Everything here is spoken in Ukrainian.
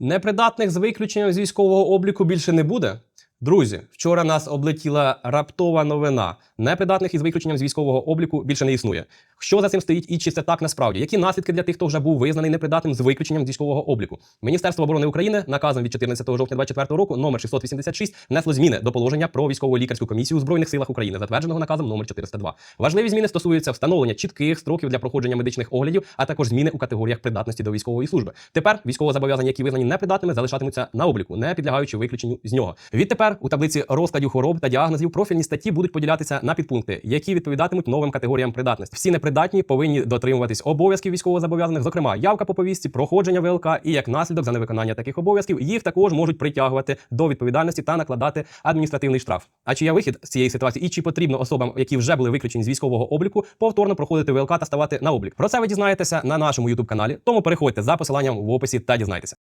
Непридатних з виключенням з військового обліку більше не буде. Друзі, вчора нас облетіла раптова новина. Непридатних із виключенням з військового обліку більше не існує. Що за цим стоїть і чи це так насправді? Які наслідки для тих, хто вже був визнаний непридатним з виключенням військового обліку? Міністерство оборони України наказом від 14 жовтня 2024 року номер 686 внесло зміни до положення про військово лікарську комісію у збройних силах України, затвердженого наказом номер 402. Важливі зміни стосуються встановлення чітких строків для проходження медичних оглядів, а також зміни у категоріях придатності до військової служби. Тепер військовозобов'язані, які визнані непридатними, залишатимуться на обліку, не підлягаючи виключенню з нього. Відтепер у таблиці розкладів хвороб та діагнозів профільні статті будуть поділятися на підпункти, які відповідатимуть новим категоріям придатності. Всі непридатні повинні дотримуватись обов'язків військовозобов'язаних, зокрема явка по повістці, проходження ВЛК і як наслідок за невиконання таких обов'язків їх також можуть притягувати до відповідальності та накладати адміністративний штраф. А чи є вихід з цієї ситуації, і чи потрібно особам, які вже були виключені з військового обліку, повторно проходити ВЛК та ставати на облік? Про це ви дізнаєтеся на нашому youtube каналі. Тому переходьте за посиланням в описі та дізнайтеся.